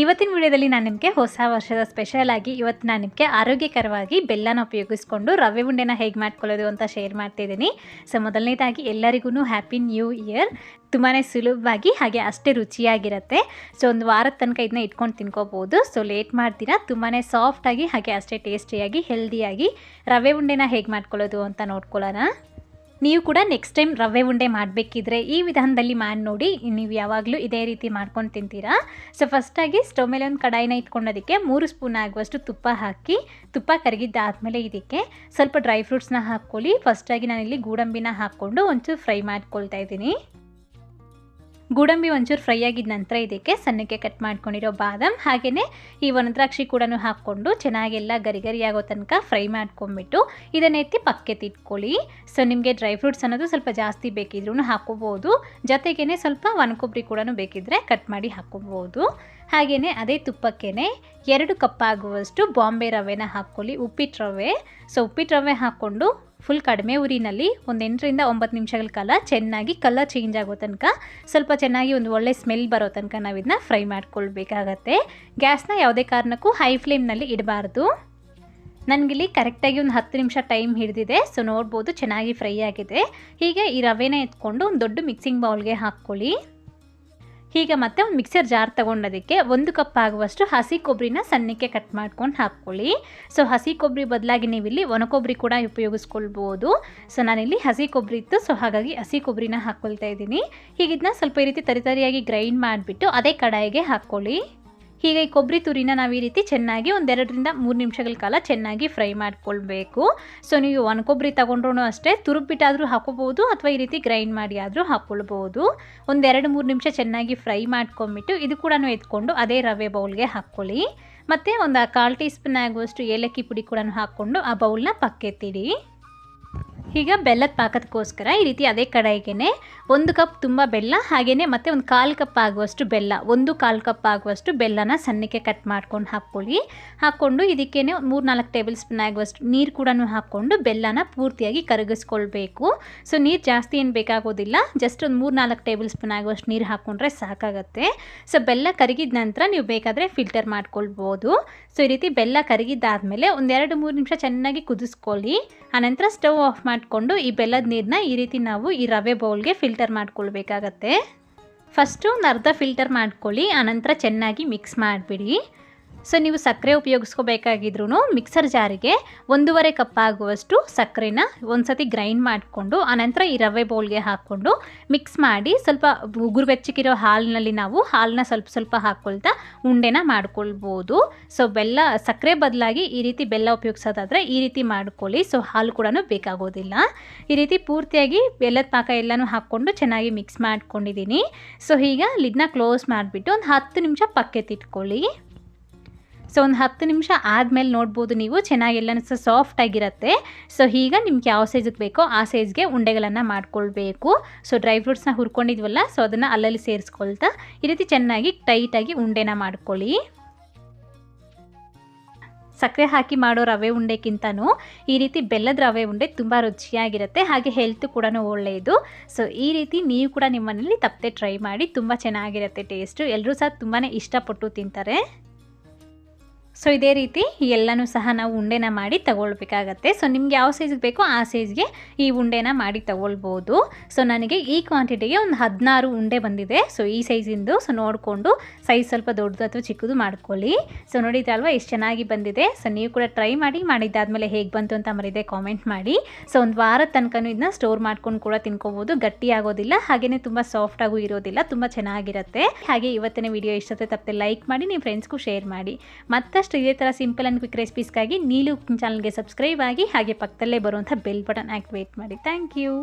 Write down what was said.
ಇವತ್ತಿನ ವಿಡಿಯೋದಲ್ಲಿ ನಾನು ನಿಮಗೆ ಹೊಸ ವರ್ಷದ ಸ್ಪೆಷಲ್ ಆಗಿ ಇವತ್ತು ನಾನು ನಿಮಗೆ ಆರೋಗ್ಯಕರವಾಗಿ ಬೆಲ್ಲನ ಉಪಯೋಗಿಸ್ಕೊಂಡು ರವೆ ಉಂಡೆನ ಹೇಗೆ ಮಾಡ್ಕೊಳ್ಳೋದು ಅಂತ ಶೇರ್ ಮಾಡ್ತಿದ್ದೀನಿ. ಸೊ ಮೊದಲನೇದಾಗಿ ಎಲ್ಲರಿಗೂ ಹ್ಯಾಪಿ ನ್ಯೂ ಇಯರ್ ತುಂಬಾ ಸುಲಭವಾಗಿ ಹಾಗೆ ಅಷ್ಟೇ ರುಚಿಯಾಗಿರುತ್ತೆ. ಸೊ ಒಂದು ವಾರದ ತನಕ ಇದನ್ನ ಇಟ್ಕೊಂಡು ತಿನ್ಕೋಬೋದು. ಸೊ ಲೇಟ್ ಮಾಡ್ತೀರಾ ತುಂಬಾ ಸಾಫ್ಟಾಗಿ ಹಾಗೆ ಅಷ್ಟೇ ಟೇಸ್ಟಿಯಾಗಿ ಹೆಲ್ದಿಯಾಗಿ ರವೆ ಉಂಡೆನ ಹೇಗೆ ಮಾಡ್ಕೊಳ್ಳೋದು ಅಂತ ನೋಡ್ಕೊಳ್ಳೋಣ. ನೀವು ಕೂಡ ನೆಕ್ಸ್ಟ್ ಟೈಮ್ ರವೆ ಉಂಡೆ ಮಾಡಬೇಕಿದ್ರೆ ಈ ವಿಧಾನದಲ್ಲಿ ಮಾಡಿ ನೋಡಿ. ನೀವು ಯಾವಾಗಲೂ ಇದೇ ರೀತಿ ಮಾಡ್ಕೊಂಡು ತಿಂತೀರಾ? ಸೊ ಫಸ್ಟಾಗಿ ಸ್ಟವ್ ಮೇಲೆ ಒಂದು ಕಡಾಯಿನ ಇಟ್ಕೊಂಡೋದಕ್ಕೆ ಮೂರು ಸ್ಪೂನ್ ಆಗುವಷ್ಟು ತುಪ್ಪ ಹಾಕಿ, ತುಪ್ಪ ಕರಗಿದ್ದಾದಮೇಲೆ ಇದಕ್ಕೆ ಸ್ವಲ್ಪ ಡ್ರೈ ಫ್ರೂಟ್ಸ್ನ ಹಾಕ್ಕೊಳ್ಳಿ. ಫಸ್ಟಾಗಿ ನಾನಿಲ್ಲಿ ಗೋಡಂಬಿನ ಹಾಕ್ಕೊಂಡು ಒಂಚೂರು ಫ್ರೈ ಮಾಡ್ಕೊಳ್ತಾ ಇದ್ದೀನಿ. ಗೋಡಂಬಿ ಒಂಚೂರು ಫ್ರೈ ಆಗಿದ ನಂತರ ಇದಕ್ಕೆ ಸಣ್ಣಕ್ಕೆ ಕಟ್ ಮಾಡ್ಕೊಂಡಿರೋ ಬಾದಾಮ್ ಹಾಗೆಯೇ ಈ ಒಣದ್ರಾಕ್ಷಿ ಕೂಡ ಹಾಕ್ಕೊಂಡು ಚೆನ್ನಾಗೆಲ್ಲ ಗರಿ ಗರಿ ಆಗೋ ತನಕ ಫ್ರೈ ಮಾಡ್ಕೊಂಬಿಟ್ಟು ಇದನ್ನ ಎತ್ತಿ ಪಕ್ಕೆ ತಿಟ್ಕೊಳ್ಳಿ ಸೊ ನಿಮಗೆ ಡ್ರೈ ಫ್ರೂಟ್ಸ್ ಅನ್ನೋದು ಸ್ವಲ್ಪ ಜಾಸ್ತಿ ಬೇಕಿದ್ರೂ ಹಾಕೋಬೋದು ಜೊತೆಗೇ ಸ್ವಲ್ಪ ಒಣಕೊಬ್ಬರಿ ಕೂಡ ಬೇಕಿದ್ದರೆ ಕಟ್ ಮಾಡಿ ಹಾಕೋಬೋದು ಹಾಗೆಯೇ ಅದೇ ತುಪ್ಪಕ್ಕೇ ಎರಡು ಕಪ್ ಆಗುವಷ್ಟು ಬಾಂಬೆ ರವೆನ ಹಾಕ್ಕೊಳ್ಳಿ ಉಪ್ಪಿಟ್ಟು ರವೆ ಸೊ ಉಪ್ಪಿಟ್ಟು ರವೆ ಹಾಕ್ಕೊಂಡು ಫುಲ್ ಕಡಿಮೆ ಉರಿನಲ್ಲಿ ಒಂದು ಎಂಟರಿಂದ ಒಂಬತ್ತು ನಿಮಿಷಗಳ ಕಾಲ ಚೆನ್ನಾಗಿ ಕಲರ್ ಚೇಂಜ್ ಆಗೋ ತನಕ, ಸ್ವಲ್ಪ ಚೆನ್ನಾಗಿ ಒಂದು ಒಳ್ಳೆ ಸ್ಮೆಲ್ ಬರೋ ತನಕ ನಾವು ಇದನ್ನ ಫ್ರೈ ಮಾಡ್ಕೊಳ್ಬೇಕಾಗತ್ತೆ ಗ್ಯಾಸ್ನ ಯಾವುದೇ ಕಾರಣಕ್ಕೂ ಹೈ ಫ್ಲೇಮ್ನಲ್ಲಿ ಇಡಬಾರ್ದು. ನನಗಿಲ್ಲಿ ಕರೆಕ್ಟಾಗಿ ಒಂದು ಹತ್ತು ನಿಮಿಷ ಟೈಮ್ ಹಿಡಿದಿದೆ ಸೊ ನೋಡ್ಬೋದು ಚೆನ್ನಾಗಿ ಫ್ರೈ ಆಗಿದೆ. ಹೀಗೆ ಈ ರವೆನ ಎತ್ಕೊಂಡು ಒಂದು ದೊಡ್ಡ ಮಿಕ್ಸಿಂಗ್ ಬೌಲ್ಗೆ ಹಾಕ್ಕೊಳ್ಳಿ. ಈಗ ಮತ್ತೆ ಒಂದು ಮಿಕ್ಸರ್ ಜಾರ್ ತೊಗೊಂಡೋದಕ್ಕೆ ಒಂದು ಕಪ್ ಆಗುವಷ್ಟು ಹಸಿ ಕೊಬ್ಬರಿನ ಸಣ್ಣಕ್ಕೆ ಕಟ್ ಮಾಡ್ಕೊಂಡು ಹಾಕ್ಕೊಳ್ಳಿ. ಸೊ ಹಸಿ ಕೊಬ್ಬರಿ ಬದಲಾಗಿ ನೀವಿಲ್ಲಿ ಒಣ ಕೊಬ್ಬರಿ ಕೂಡ ಉಪಯೋಗಿಸ್ಕೊಳ್ಬೋದು. ಸೊ ನಾನಿಲ್ಲಿ ಹಸಿ ಕೊಬ್ಬರಿ ಇತ್ತು. ಸೊ ಹಾಗಾಗಿ ಹಸಿ ಕೊಬ್ಬರಿನ ಹಾಕ್ಕೊಳ್ತಾ ಇದ್ದೀನಿ. ಹೀಗಿದ್ನ ಸ್ವಲ್ಪ ಈ ರೀತಿ ತರಿತರಿಯಾಗಿ ಗ್ರೈಂಡ್ ಮಾಡಿಬಿಟ್ಟು ಅದೇ ಕಡಾಯಿಗೆ ಹಾಕ್ಕೊಳ್ಳಿ. ಹೀಗೆ ಈ ಕೊಬ್ಬರಿ ತುರಿನ ನಾವು ಈ ರೀತಿ ಚೆನ್ನಾಗಿ ಒಂದೆರಡರಿಂದ ಮೂರು ನಿಮಿಷಗಳ ಕಾಲ ಚೆನ್ನಾಗಿ ಫ್ರೈ ಮಾಡ್ಕೊಳ್ಬೇಕು. ಸೊ ನೀವು ಒಣ ಕೊಬ್ಬರಿ ತೊಗೊಂಡ್ರೂ ಅಷ್ಟೇ ತುರುಬಿಟ್ಟಾದರೂ ಹಾಕೋಬೋದು ಅಥವಾ ಈ ರೀತಿ ಗ್ರೈಂಡ್ ಮಾಡಿ ಆದರೂ ಹಾಕ್ಕೊಳ್ಬೋದು ಒಂದೆರಡು ಮೂರು ನಿಮಿಷ ಚೆನ್ನಾಗಿ ಫ್ರೈ ಮಾಡ್ಕೊಂಬಿಟ್ಟು ಇದು ಕೂಡ ಎತ್ಕೊಂಡು ಅದೇ ರವೆ ಬೌಲ್ಗೆ ಹಾಕ್ಕೊಳ್ಳಿ. ಮತ್ತು ಒಂದು ಕಾಲು ಟೀ ಸ್ಪೂನ್ ಆಗುವಷ್ಟು ಏಲಕ್ಕಿ ಪುಡಿ ಕೂಡ ಹಾಕ್ಕೊಂಡು ಆ ಬೌಲ್ನ ಪಕ್ಕೆತ್ತಿಡಿ. ಈಗ ಬೆಲ್ಲದ ಪಾಕದಕ್ಕೋಸ್ಕರ ಈ ರೀತಿ ಅದೇ ಕಡಾಯಿಗೆ ಒಂದು ಕಪ್ ತುಂಬ ಬೆಲ್ಲ ಹಾಗೆಯೇ ಮತ್ತೆ ಒಂದು ಕಾಲು ಕಪ್ ಆಗುವಷ್ಟು ಬೆಲ್ಲ, ಒಂದು ಕಾಲು ಕಪ್ ಆಗುವಷ್ಟು ಬೆಲ್ಲನ ಸಣ್ಣಕ್ಕೆ ಕಟ್ ಮಾಡ್ಕೊಂಡು ಹಾಕ್ಕೊಳ್ಳಿ. ಹಾಕ್ಕೊಂಡು ಇದಕ್ಕೇ ಮೂರು ನಾಲ್ಕು ಟೇಬಲ್ ಸ್ಪೂನ್ ಆಗುವಷ್ಟು ನೀರು ಕೂಡ ಹಾಕ್ಕೊಂಡು ಬೆಲ್ಲನ ಪೂರ್ತಿಯಾಗಿ ಕರಗಿಸ್ಕೊಳ್ಬೇಕು. ಸೊ, ನೀರು ಜಾಸ್ತಿ ಏನು ಬೇಕಾಗೋದಿಲ್ಲ ಜಸ್ಟ್ ಒಂದು ಮೂರು ನಾಲ್ಕು ಟೇಬಲ್ ಸ್ಪೂನ್ ಆಗುವಷ್ಟು ನೀರು ಹಾಕ್ಕೊಂಡ್ರೆ ಸಾಕಾಗುತ್ತೆ. ಸೊ, ಬೆಲ್ಲ ಕರಗಿದ ನಂತರ ನೀವು ಬೇಕಾದರೆ ಫಿಲ್ಟರ್ ಮಾಡ್ಕೊಳ್ಬೋದು. ಸೊ, ಈ ರೀತಿ ಬೆಲ್ಲ ಕರಗಿದ್ದಾದಮೇಲೆ ಒಂದೆರಡು ಮೂರು ನಿಮಿಷ ಚೆನ್ನಾಗಿ ಕುದಿಸ್ಕೊಳ್ಳಿ. ಆನಂತರ ಸ್ಟವ್ ಆಫ್ ಮಾಡಿಕೊಂಡು ಈ ಬೆಲ್ಲದ ನೀರನ್ನ ಈ ರೀತಿ ನಾವು ಈ ರವೆ ಬೌಲ್ಗೆ ಫಿಲ್ಟರ್ ಮಾಡ್ಕೊಳ್ಬೇಕಾಗತ್ತೆ. ಫಸ್ಟು ಒಂದು ಅರ್ಧ ಫಿಲ್ಟರ್ ಮಾಡ್ಕೊಳ್ಳಿ, ಆನಂತರ ಚೆನ್ನಾಗಿ ಮಿಕ್ಸ್ ಮಾಡಿಬಿಡಿ. ಸೊ ನೀವು ಸಕ್ಕರೆ ಉಪಯೋಗಿಸ್ಕೋಬೇಕಾಗಿದ್ರು ಮಿಕ್ಸರ್ ಜಾರಿಗೆ ಒಂದೂವರೆ ಕಪ್ ಆಗುವಷ್ಟು ಸಕ್ಕರೆನ ಒಂದು ಸತಿ ಗ್ರೈಂಡ್ ಮಾಡಿಕೊಂಡು, ಆನಂತರ ಈ ರವೆ ಬೌಲ್ಗೆ ಹಾಕ್ಕೊಂಡು ಮಿಕ್ಸ್ ಮಾಡಿ ಸ್ವಲ್ಪ ಉಗುರು ಬೆಚ್ಚಗಿರೋ ಹಾಲಿನಲ್ಲಿ ನಾವು ಹಾಲನ್ನ ಸ್ವಲ್ಪ ಸ್ವಲ್ಪ ಹಾಕ್ಕೊಳ್ತಾ ಉಂಡೆನ ಮಾಡ್ಕೊಳ್ಬೋದು. ಸೊ ಬೆಲ್ಲ, ಸಕ್ಕರೆ ಬದಲಾಗಿ ಈ ರೀತಿ ಬೆಲ್ಲ ಉಪಯೋಗಿಸೋದಾದರೆ ಈ ರೀತಿ ಮಾಡ್ಕೊಳ್ಳಿ. ಸೊ ಹಾಲು ಕೂಡ ಬೇಕಾಗೋದಿಲ್ಲ. ಈ ರೀತಿ ಪೂರ್ತಿಯಾಗಿ ಬೆಲ್ಲದ ಪಾಕ ಎಲ್ಲನೂ ಹಾಕ್ಕೊಂಡು ಚೆನ್ನಾಗಿ ಮಿಕ್ಸ್ ಮಾಡ್ಕೊಂಡಿದ್ದೀನಿ. ಸೊ ಈಗ ಲಿಡ್ನ ಕ್ಲೋಸ್ ಮಾಡಿಬಿಟ್ಟು ಒಂದು ಹತ್ತು ನಿಮಿಷ ಪಕ್ಕೆತ್ತಿಟ್ಕೊಳ್ಳಿ. ಸೊ ಒಂದು ಹತ್ತು ನಿಮಿಷ ಆದಮೇಲೆ ನೋಡ್ಬೋದು ನೀವು. ಚೆನ್ನಾಗೆಲ್ಲ ಸಹ ಸಾಫ್ಟ್ ಆಗಿರುತ್ತೆ. ಸೊ ಈಗ ನಿಮ್ಗೆ ಯಾವ ಸೈಜಿಗೆ ಬೇಕೋ ಆ ಸೈಜ್ಗೆ ಉಂಡೆಗಳನ್ನು ಮಾಡ್ಕೊಳ್ಬೇಕು. ಸೊ ಡ್ರೈ ಫ್ರೂಟ್ಸ್ನ ಹುರ್ಕೊಂಡಿದ್ವಲ್ಲ ಸೊ ಅದನ್ನು ಅಲ್ಲಲ್ಲಿ ಸೇರಿಸ್ಕೊಳ್ತಾ, ಈ ರೀತಿ ಚೆನ್ನಾಗಿ ಟೈಟಾಗಿ ಉಂಡೆನ ಮಾಡ್ಕೊಳ್ಳಿ. ಸಕ್ಕರೆ ಹಾಕಿ ಮಾಡೋ ರವೆ ಉಂಡೆಕ್ಕಿಂತನೂ ಈ ರೀತಿ ಬೆಲ್ಲದ ರವೆ ಉಂಡೆ ತುಂಬ ರುಚಿಯಾಗಿರುತ್ತೆ. ಹಾಗೆ ಹೆಲ್ತ್ ಕೂಡ ಒಳ್ಳೆಯದು ಸೊ ಈ ರೀತಿ ನೀವು ಕೂಡ ನಿಮ್ಮ ತಪ್ಪದೆ ಟ್ರೈ ಮಾಡಿ ತುಂಬ ಚೆನ್ನಾಗಿರುತ್ತೆ ಟೇಸ್ಟು ಎಲ್ಲರೂ ಸಹ ತುಂಬಾ ಇಷ್ಟಪಟ್ಟು ತಿಂತಾರೆ. ಸೊ ಇದೇ ರೀತಿ ಎಲ್ಲನೂ ಸಹ ನಾವು ಉಂಡೆನ ಮಾಡಿ ತಗೊಳ್ಬೇಕಾಗತ್ತೆ. ಸೊ ನಿಮ್ಗೆ ಯಾವ ಸೈಜ್ಗೆ ಬೇಕೋ ಆ ಸೈಜ್ಗೆ ಈ ಉಂಡೆನ ಮಾಡಿ ತಗೊಳ್ಬೋದು. ಸೊ ನನಗೆ ಈ ಕ್ವಾಂಟಿಟಿಗೆ ಒಂದು ಹದಿನಾರು ಉಂಡೆ ಬಂದಿದೆ. ಸೊ ಈ ಸೈಜಿಂದು ಸೊ ನೋಡಿಕೊಂಡು ಸೈಜ್ ಸ್ವಲ್ಪ ದೊಡ್ಡದು ಅಥವಾ ಚಿಕ್ಕದು ಮಾಡ್ಕೊಳ್ಳಿ. ಸೊ ನೋಡಿದ್ರಲ್ವ ಎಷ್ಟು ಚೆನ್ನಾಗಿ ಬಂದಿದೆ. ಸೊ ನೀವು ಕೂಡ ಟ್ರೈ ಮಾಡಿ, ಮಾಡಿದ್ದಾದಮೇಲೆ ಹೇಗೆ ಬಂತು ಅಂತ ಮರಿದೆ ಕಾಮೆಂಟ್ ಮಾಡಿ. ಸೊ ಒಂದು ವಾರದ ತನಕನೂ ಇದನ್ನ ಸ್ಟೋರ್ ಮಾಡ್ಕೊಂಡು ಕೂಡ ತಿನ್ಕೋಬೋದು. ಗಟ್ಟಿ ಆಗೋದಿಲ್ಲ. ಹಾಗೆಯೇ ತುಂಬ ಸಾಫ್ಟಾಗೂ ಇರೋದಿಲ್ಲ. ತುಂಬ ಚೆನ್ನಾಗಿರುತ್ತೆ. ಹಾಗೆ ಇವತ್ತಿನ ವಿಡಿಯೋ ಇಷ್ಟೊತ್ತೆ ತಪ್ಪದೆ ಲೈಕ್ ಮಾಡಿ ನಿಮ್ಮ ಫ್ರೆಂಡ್ಸ್ಗೂ ಶೇರ್ ಮಾಡಿ. ಮತ್ತಷ್ಟು ಇದೇ ಥರ ಸಿಂಪಲ್ ಆ್ಯಂಡ್ ಕ್ವಿಕ್ ರೆಸಿಪೀಸ್ಗಾಗಿ ನೀಲು ಚಾನಲ್ಗೆ ಸಬ್ಸ್ಕ್ರೈಬ್ ಆಗಿ ಹಾಗೆ ಪಕ್ಕದಲ್ಲೇ ಬರುವಂಥ ಬೆಲ್ ಬಟನ್ ಆ್ಯಕ್ಟಿವೇಟ್ ಮಾಡಿ. Thank you.